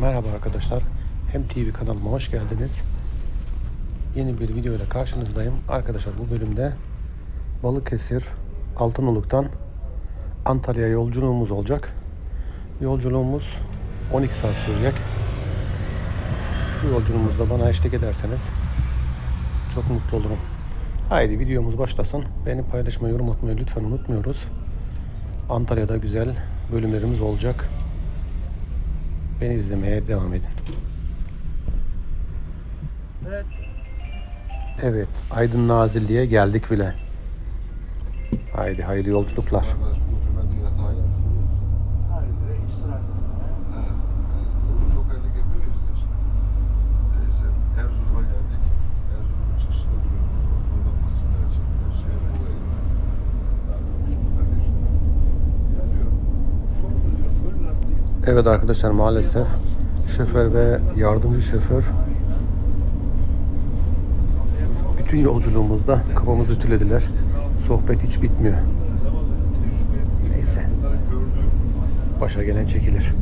Merhaba arkadaşlar. Hem TV kanalıma hoş geldiniz. Yeni bir video ile karşınızdayım. Arkadaşlar bu bölümde Balıkesir Altınoluk'tan Antalya yolculuğumuz olacak. Yolculuğumuz 12 saat sürecek. Bu yolculuğumuzda bana eşlik ederseniz çok mutlu olurum. Haydi videomuz başlasın. Beni paylaşmayı, yorum atmayı lütfen unutmuyoruz. Antalya'da güzel bölümlerimiz olacak. Beni izlemeye devam edin. Evet. Evet, Aydın Nazilli'ye geldik bile. Haydi hayırlı yolculuklar. Evet arkadaşlar maalesef şoför ve yardımcı şoför bütün yolculuğumuzda kafamızı ütülediler. Sohbet hiç bitmiyor. Neyse. Başa gelen çekilir.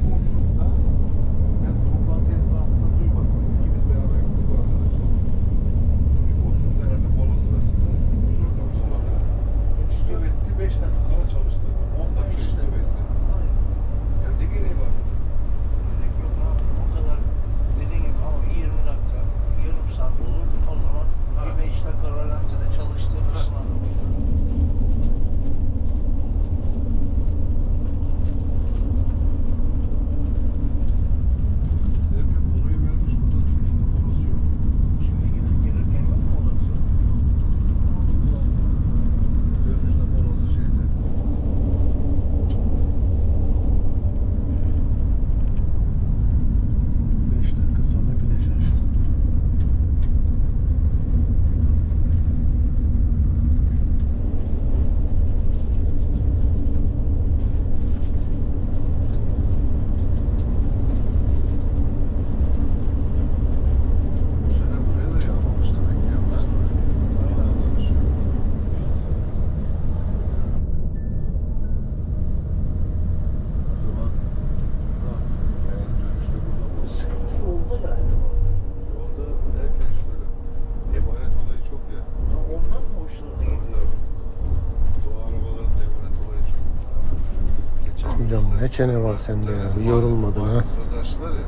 Ne çene var sende ya, bir yorulmadın ha. Sırası açtılar ya.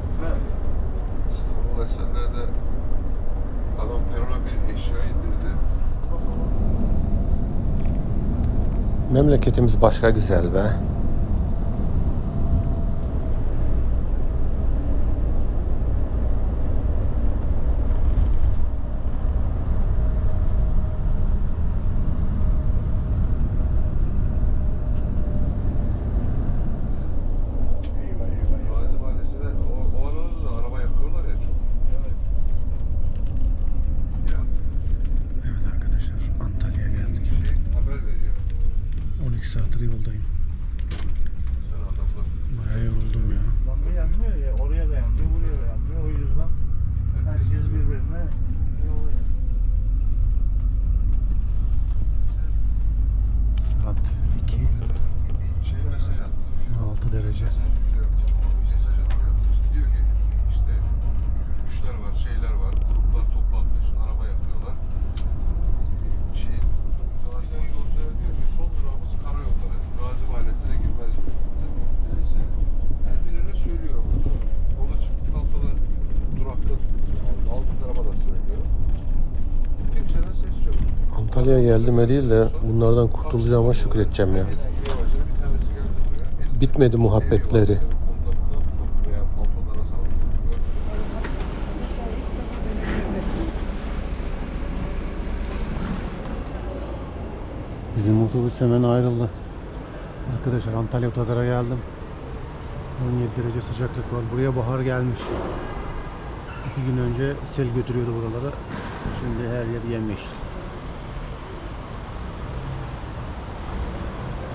İstanbul Esenler'de adam perona bir eşya indirdi. Memleketimiz başka güzel be. Eyvah eyvah eyvah. Gazi Mahallesi'ne o, o aralarda da araba yakıyorlar ya çok. Evet. Ya Evet arkadaşlar Antalya'ya geldik. şey haber veriyor. 12 saattir yoldayım. Bayağı yoruldum ya. Lamba yanmıyor ya. Oraya da yanmıyor, buraya da yanmıyor. O yüzden herkes birbirine yolluyor. Saat 2. şey mesaj attı. 6 derece. Söylüyorum. Kimseden ses yok. Antalya'ya geldiğime değil de bunlardan kurtulacağıma şükredeceğim ya. Bitmedi muhabbetleri. Bizim otobüs hemen ayrıldı. Arkadaşlar Antalya Otogara geldim. 17 derece sıcaklık var. Buraya bahar gelmiş. İki gün önce sel götürüyordu buraları. Şimdi her yer yemyeşil.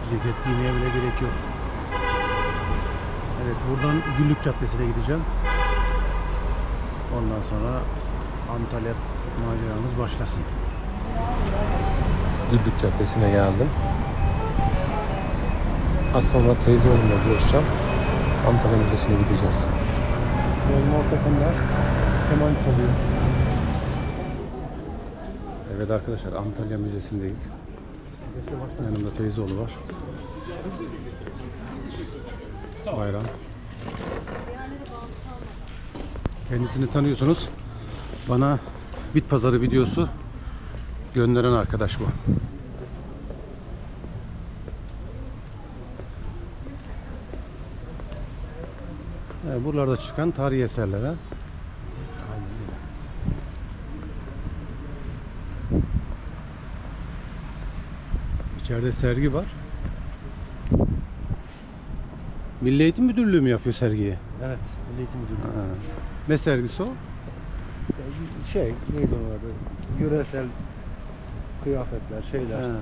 Ceket giymeye bile gerek yok. Evet buradan Güllük Caddesi'ne gideceğim. Ondan sonra Antalya maceramız başlasın. Güllük Caddesi'ne geldim. Az sonra teyze oğlumla buluşacağım. Antalya Müzesi'ne gideceğiz. Yolun ortasında keman çalıyor. Evet arkadaşlar Antalya Müzesi'ndeyiz. Yanımda teyzeoğlu var. Bayram. Kendisini tanıyorsunuz. Bana bit pazarı videosu gönderen arkadaş bu. Evet, buralarda çıkan tarihi eserlere. İçeride sergi var. Milli Eğitim Müdürlüğü mü yapıyor sergiyi? Evet, Milli Eğitim Müdürlüğü. Ha. Ne sergisi o? Şey, neydi onun adı? Yöresel kıyafetler, şeyler. Ha.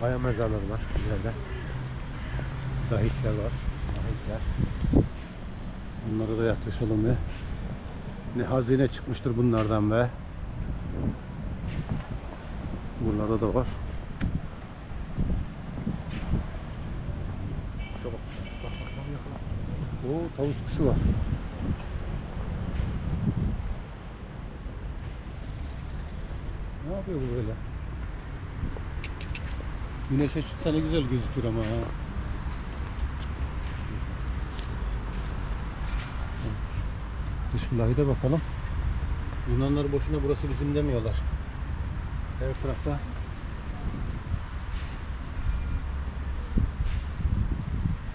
Kaya mezarları var ileride. Dahikler var. Ahitler. Bunlara da yaklaşalım ve ne hazine çıkmıştır bunlardan be. Buralarda da var. Kuşa bak. Bak bak bak yakala. O tavus kuşu var. Ne yapıyor bu böyle? Güneşe çıksa ne güzel gözükür ama. Bismillah'a da bakalım. Yunanlar boşuna burası bizim demiyorlar. Her tarafta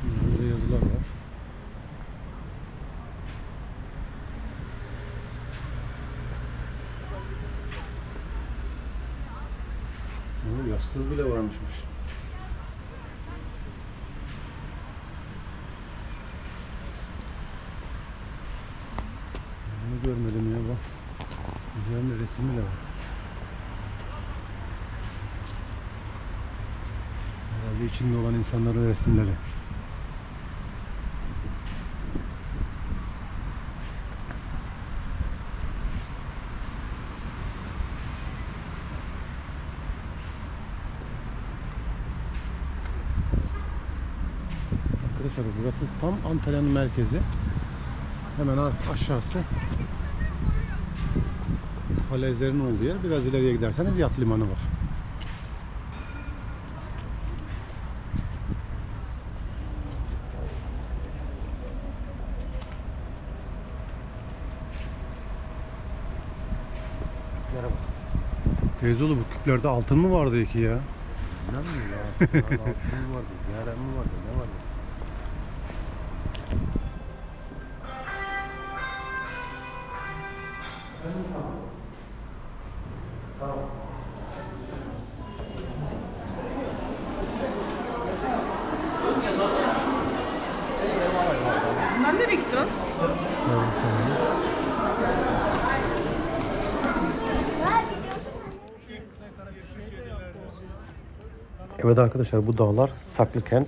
Yunanca yazılar var. Oo, yastığı bile varmışmış. Bunu görmedim ya bak. Üzerinde resim bile var. Herhalde içinde olan insanların resimleri. Arkadaşlar burası tam Antalya'nın merkezi. Hemen aşağısı falezlerin olduğu yer. Biraz ileriye giderseniz yat limanı var. Merhaba. Teyzolu bu küplerde altın mı vardı ki ya? Mi ya? Altın mı vardı? Zehra mı vardı? Ne vardı? Bunlar nereye gitti lan? Evet arkadaşlar bu dağlar Saklıkent.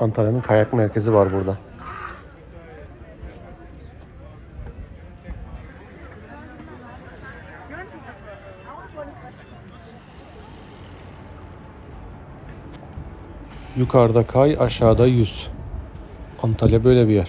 Antalya'nın kayak merkezi var burada. Yukarıda kay, aşağıda yüz. Antalya böyle bir yer.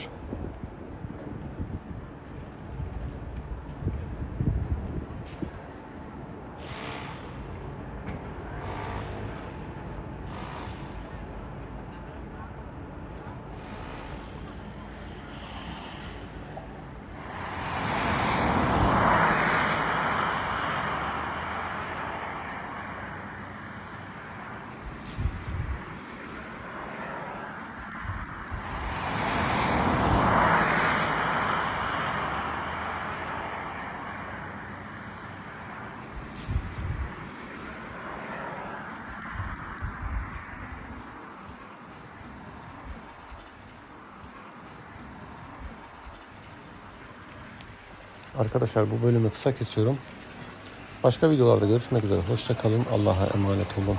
Arkadaşlar bu bölümü kısa kesiyorum. Başka videolarda görüşmek üzere. Hoşça kalın. Allah'a emanet olun.